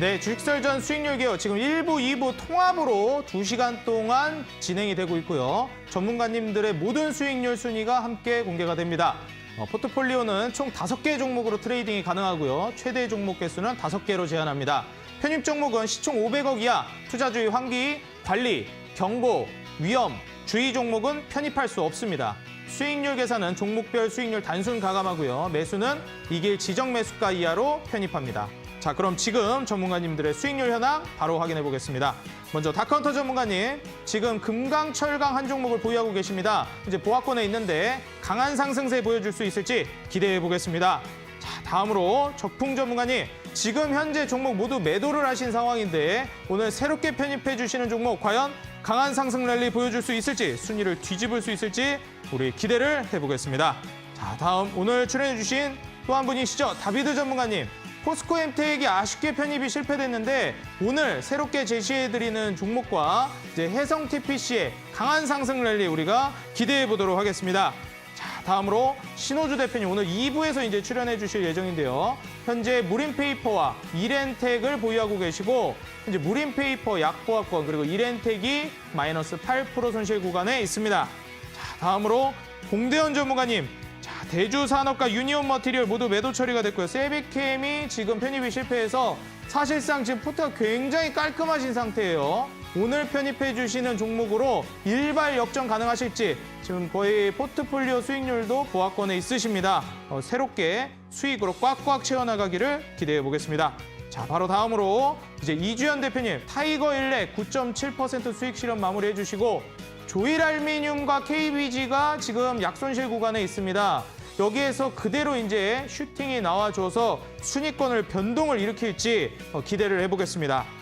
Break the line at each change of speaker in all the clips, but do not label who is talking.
네, 주식설전 수익률 개요 지금 1부, 2부 통합으로 2시간 동안 진행이 되고 있고요. 전문가님들의 모든 수익률 순위가 함께 공개가 됩니다. 어, 포트폴리오는 총 5개 종목으로 트레이딩이 가능하고요. 최대 종목 개수는 5개로 제한합니다. 편입 종목은 시총 500억 이하, 투자주의 환기, 관리, 경고, 위험, 주의 종목은 편입할 수 없습니다. 수익률 계산은 종목별 수익률 단순 가감하고요. 매수는 이길 지정 매수가 이하로 편입합니다. 자, 그럼 지금 전문가님들의 수익률 현황 바로 확인해 보겠습니다. 먼저 다카운터 전문가님, 지금 금강, 철강 한 종목을 보유하고 계십니다. 이제 보합권에 있는데 강한 상승세 보여줄 수 있을지 기대해 보겠습니다. 자, 다음으로 적풍 전문가님, 지금 현재 종목 모두 매도를 하신 상황인데 오늘 새롭게 편입해 주시는 종목 과연 강한 상승 랠리 보여줄 수 있을지 순위를 뒤집을 수 있을지 우리 기대를 해보겠습니다. 자, 다음 오늘 출연해 주신 또 한 분이시죠. 다비드 전문가님. 포스코 엠텍이 아쉽게 편입이 실패됐는데 오늘 새롭게 제시해드리는 종목과 이제 해성 TPC의 강한 상승 랠리 우리가 기대해 보도록 하겠습니다. 자, 다음으로 신호주 대표님 오늘 2부에서 이제 출연해 주실 예정인데요. 현재 무림페이퍼와 이렌텍을 보유하고 계시고 현재 무림페이퍼 약보합권 그리고 이렌텍이 마이너스 8% 손실 구간에 있습니다. 자, 다음으로 공대현 전문가님. 자, 대주 산업과 유니온 머티리얼 모두 매도 처리가 됐고요. 세비캠이 지금 편입이 실패해서 사실상 지금 포트가 굉장히 깔끔하신 상태예요. 오늘 편입해 주시는 종목으로 일발 역전 가능하실지 지금 거의 포트폴리오 수익률도 보합권에 있으십니다. 어, 새롭게 수익으로 꽉꽉 채워나가기를 기대해 보겠습니다. 자, 바로 다음으로 이제 이주연 대표님 타이거 일렉 9.7% 수익 실현 마무리해 주시고 조일 알미늄과 KBG가 지금 약손실 구간에 있습니다. 여기에서 그대로 이제 슈팅이 나와줘서 순위권을 변동을 일으킬지 어, 기대를 해보겠습니다.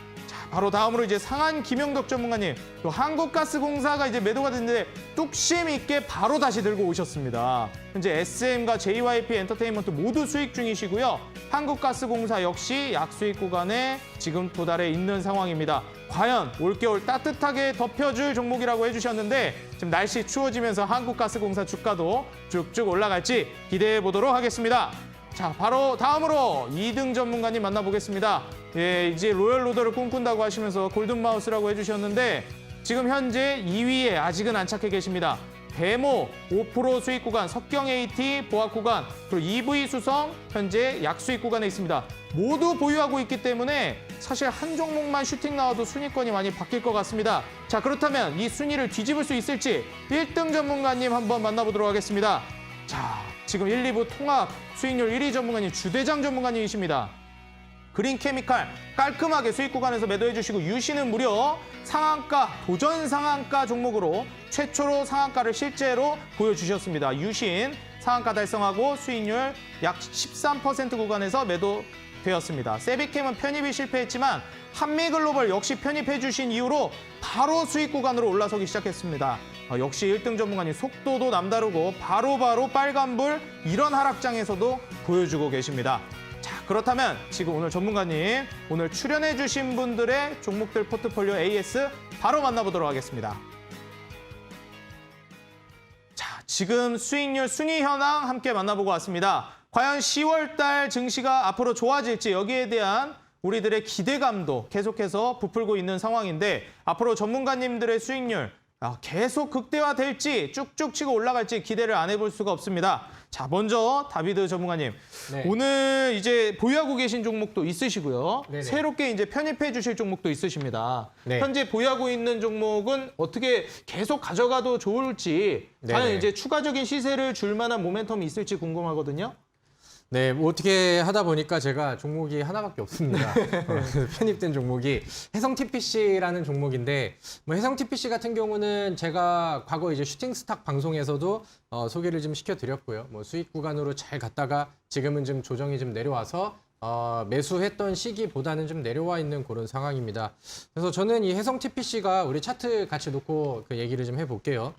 자, 바로 다음으로 이제 상한 김영덕 전문가님, 또 한국가스공사가 이제 매도가 됐는데 뚝심 있게 바로 다시 들고 오셨습니다. 현재 SM과 JYP 엔터테인먼트 모두 수익 중이시고요. 한국가스공사 역시 약수익 구간에 지금 도달해 있는 상황입니다. 과연 올겨울 따뜻하게 덮여줄 종목이라고 해주셨는데 지금 날씨 추워지면서 한국가스공사 주가도 쭉쭉 올라갈지 기대해 보도록 하겠습니다. 자, 바로 다음으로 2등 전문가님 만나보겠습니다. 예, 이제 로열 로더를 꿈꾼다고 하시면서 골든 마우스라고 해주셨는데 지금 현재 2위에 아직은 안착해 계십니다. 데모 5% 수익 구간, 석경 AT 보합 구간, 그리고 EV 수성 현재 약수익 구간에 있습니다. 모두 보유하고 있기 때문에 사실 한 종목만 슈팅 나와도 순위권이 많이 바뀔 것 같습니다. 자, 그렇다면 이 순위를 뒤집을 수 있을지 1등 전문가님 한번 만나보도록 하겠습니다. 자, 지금 1, 2부 통합 수익률 1위 전문가님 주대장 전문가님이십니다. 그린 케미칼 깔끔하게 수익 구간에서 매도해 주시고 유시는 무려 상한가 도전 상한가 종목으로 최초로 상한가를 실제로 보여주셨습니다. 유신 상한가 달성하고 수익률 약 13% 구간에서 매도되었습니다. 세비캠은 편입이 실패했지만 한미글로벌 역시 편입해 주신 이후로 바로 수익 구간으로 올라서기 시작했습니다. 어, 역시 1등 전문가님 속도도 남다르고 바로 바로 빨간불 이런 하락장에서도 보여주고 계십니다. 자, 그렇다면 지금 오늘 전문가님 오늘 출연해 주신 분들의 종목들 포트폴리오 AS 바로 만나보도록 하겠습니다. 자, 지금 수익률 순위 현황 함께 만나보고 왔습니다. 과연 10월 달 증시가 앞으로 좋아질지 여기에 대한 우리들의 기대감도 계속해서 부풀고 있는 상황인데 앞으로 전문가님들의 수익률 아, 계속 극대화될지 쭉쭉 치고 올라갈지 기대를 안 해볼 수가 없습니다. 자, 먼저 다비드 전문가님.
네.
오늘 이제 보유하고 계신 종목도 있으시고요.
네네.
새롭게 이제 편입해 주실 종목도 있으십니다.
네.
현재 보유하고 있는 종목은 어떻게 계속 가져가도 좋을지 과연. 이제 추가적인 시세를 줄 만한 모멘텀이 있을지 궁금하거든요.
네, 뭐 어떻게 하다 보니까 제가 종목이 하나밖에 없습니다. 어, 편입된 종목이 해성 TPC라는 종목인데, 뭐 해성 TPC 같은 경우는 제가 과거 이제 슈팅 스탁 방송에서도 어, 소개를 좀 시켜드렸고요. 뭐 수익 구간으로 잘 갔다가 지금은 좀 조정이 좀 내려와서 어, 매수했던 시기보다는 좀 내려와 있는 그런 상황입니다. 그래서 저는 이 해성 TPC가 우리 차트 같이 놓고 그 얘기를 좀 해볼게요.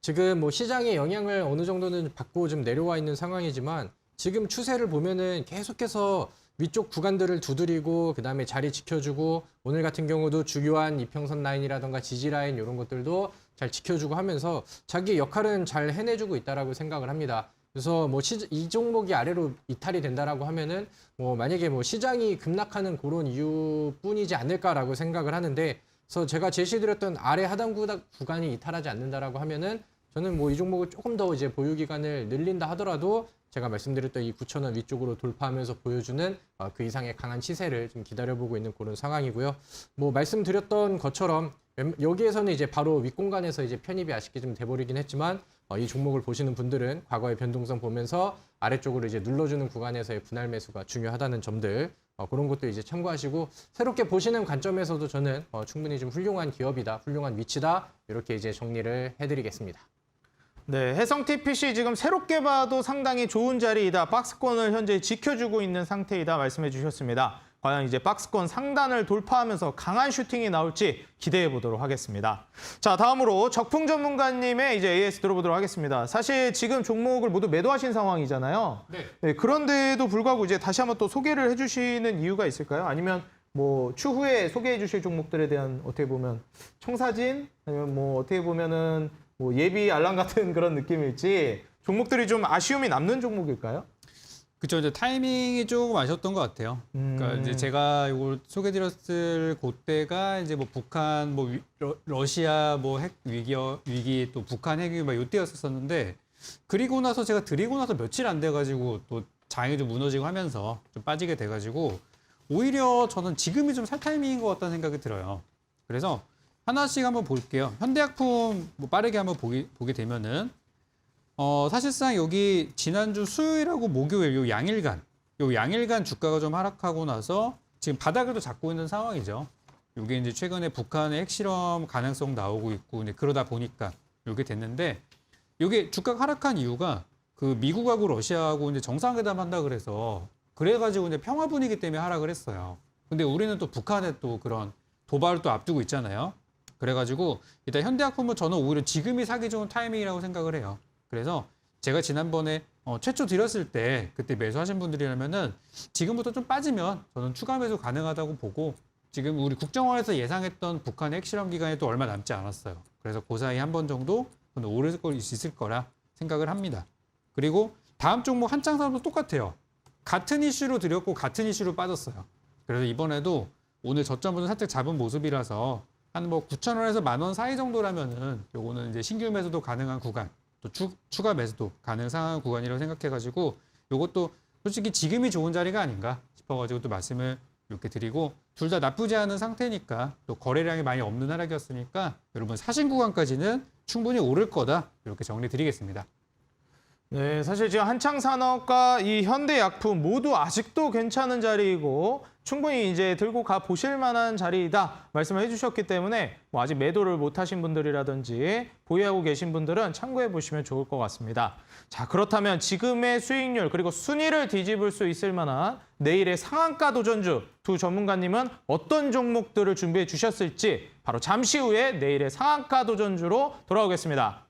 지금 뭐 시장의 영향을 어느 정도는 받고 좀 내려와 있는 상황이지만 지금 추세를 보면은 계속해서 위쪽 구간들을 두드리고 그다음에 자리 지켜주고 오늘 같은 경우도 주요한 이평선 라인이라던가 지지 라인 이런 것들도 잘 지켜주고 하면서 자기 역할은 잘 해내주고 있다라고 생각을 합니다. 그래서 뭐 이 종목이 아래로 이탈이 된다라고 하면은 뭐 만약에 뭐 시장이 급락하는 그런 이유뿐이지 않을까라고 생각을 하는데 그래서 제가 제시드렸던 아래 하단 구간이 이탈하지 않는다라고 하면은 저는 뭐 이 종목을 조금 더 이제 보유 기간을 늘린다 하더라도 제가 말씀드렸던 이 9천 원 위쪽으로 돌파하면서 보여주는 어, 그 이상의 강한 시세를 좀 기다려보고 있는 그런 상황이고요. 뭐 말씀드렸던 것처럼 웬- 여기에서는 이제 바로 윗공간에서 이제 편입이 아쉽게 좀 돼버리긴 했지만 어, 이 종목을 보시는 분들은 과거의 변동성 보면서 아래쪽으로 이제 눌러주는 구간에서의 분할 매수가 중요하다는 점들 어, 그런 것도 이제 참고하시고 새롭게 보시는 관점에서도 저는 어, 충분히 좀 훌륭한 기업이다, 훌륭한 위치다 이렇게 이제 정리를 해드리겠습니다.
네, 해성 TPC 지금 새롭게 봐도 상당히 좋은 자리이다. 박스권을 현재 지켜주고 있는 상태이다 말씀해 주셨습니다. 과연 이제 박스권 상단을 돌파하면서 강한 슈팅이 나올지 기대해 보도록 하겠습니다. 자, 다음으로 적풍 전문가님의 이제 AS 들어보도록 하겠습니다. 사실 지금 종목을 모두 매도하신 상황이잖아요.
네.
네, 그런데도 불구하고 이제 다시 한번 또 소개를 해주시는 이유가 있을까요? 아니면 뭐 추후에 소개해 주실 종목들에 대한 어떻게 보면 청사진 아니면 뭐 어떻게 보면은 뭐 예비 알람 같은 그런 느낌일지 종목들이 좀 아쉬움이 남는 종목일까요?
그쵸 이제 타이밍이 조금 아쉬웠던 것 같아요. 그러니까
음.
이제 제가 이걸 소개드렸을 그때가 이제 뭐 북한 뭐 위- 러, 러시아 뭐 핵 위기 위기 또 북한 핵 위기 막 이때였었는데 그리고 나서 제가 드리고 나서 며칠 안 돼가지고 또 장이 좀 무너지고 하면서 좀 빠지게 돼가지고 오히려 저는 지금이 좀 살 타이밍인 것 같다는 생각이 들어요. 그래서 하나씩 한번 볼게요. 현대약품 뭐 빠르게 한번 보기, 보게 되면은 어, 사실상 여기 지난주 수요일하고 목요일 요 양일간, 요 양일간 주가가 좀 하락하고 나서 지금 바닥을 또 잡고 있는 상황이죠. 요게 이제 최근에 북한의 핵실험 가능성 나오고 있고 이제 그러다 보니까 요게 됐는데 요게 주가가 하락한 이유가 그 미국하고 러시아하고 이제 정상회담 한다 그래서 그래가지고 이제 평화 분위기 때문에 하락을 했어요. 근데 우리는 또 북한의 또 그런 도발을 또 앞두고 있잖아요. 그래가지고 일단 현대약품은 저는 오히려 지금이 사기 좋은 타이밍이라고 생각을 해요. 그래서 제가 지난번에 어, 최초 드렸을 때 그때 매수하신 분들이라면은 지금부터 좀 빠지면 저는 추가 매수 가능하다고 보고 지금 우리 국정원에서 예상했던 북한의 핵실험 기간에 또 얼마 남지 않았어요. 그래서 그 사이 한 번 정도 오를 거 있을 거라 생각을 합니다. 그리고 다음 종목 한창 사도 똑같아요. 같은 이슈로 드렸고 같은 이슈로 빠졌어요. 그래서 이번에도 오늘 저점부터 살짝 잡은 모습이라서 한 뭐 9천 원에서 만 원 사이 정도라면은 요거는 이제 신규 매수도 가능한 구간, 또 추, 추가 매수도 가능한 구간이라고 생각해가지고 요것도 솔직히 지금이 좋은 자리가 아닌가 싶어가지고 또 말씀을 이렇게 드리고 둘 다 나쁘지 않은 상태니까 또 거래량이 많이 없는 하락이었으니까 여러분 사신 구간까지는 충분히 오를 거다 이렇게 정리 드리겠습니다.
네, 사실 지금 한창 산업과 이 현대약품 모두 아직도 괜찮은 자리이고 충분히 이제 들고 가 보실 만한 자리이다 말씀을 해주셨기 때문에 뭐 아직 매도를 못하신 분들이라든지 보유하고 계신 분들은 참고해 보시면 좋을 것 같습니다. 자 그렇다면 지금의 수익률 그리고 순위를 뒤집을 수 있을 만한 내일의 상한가 도전주 두 전문가님은 어떤 종목들을 준비해 주셨을지 바로 잠시 후에 내일의 상한가 도전주로 돌아오겠습니다.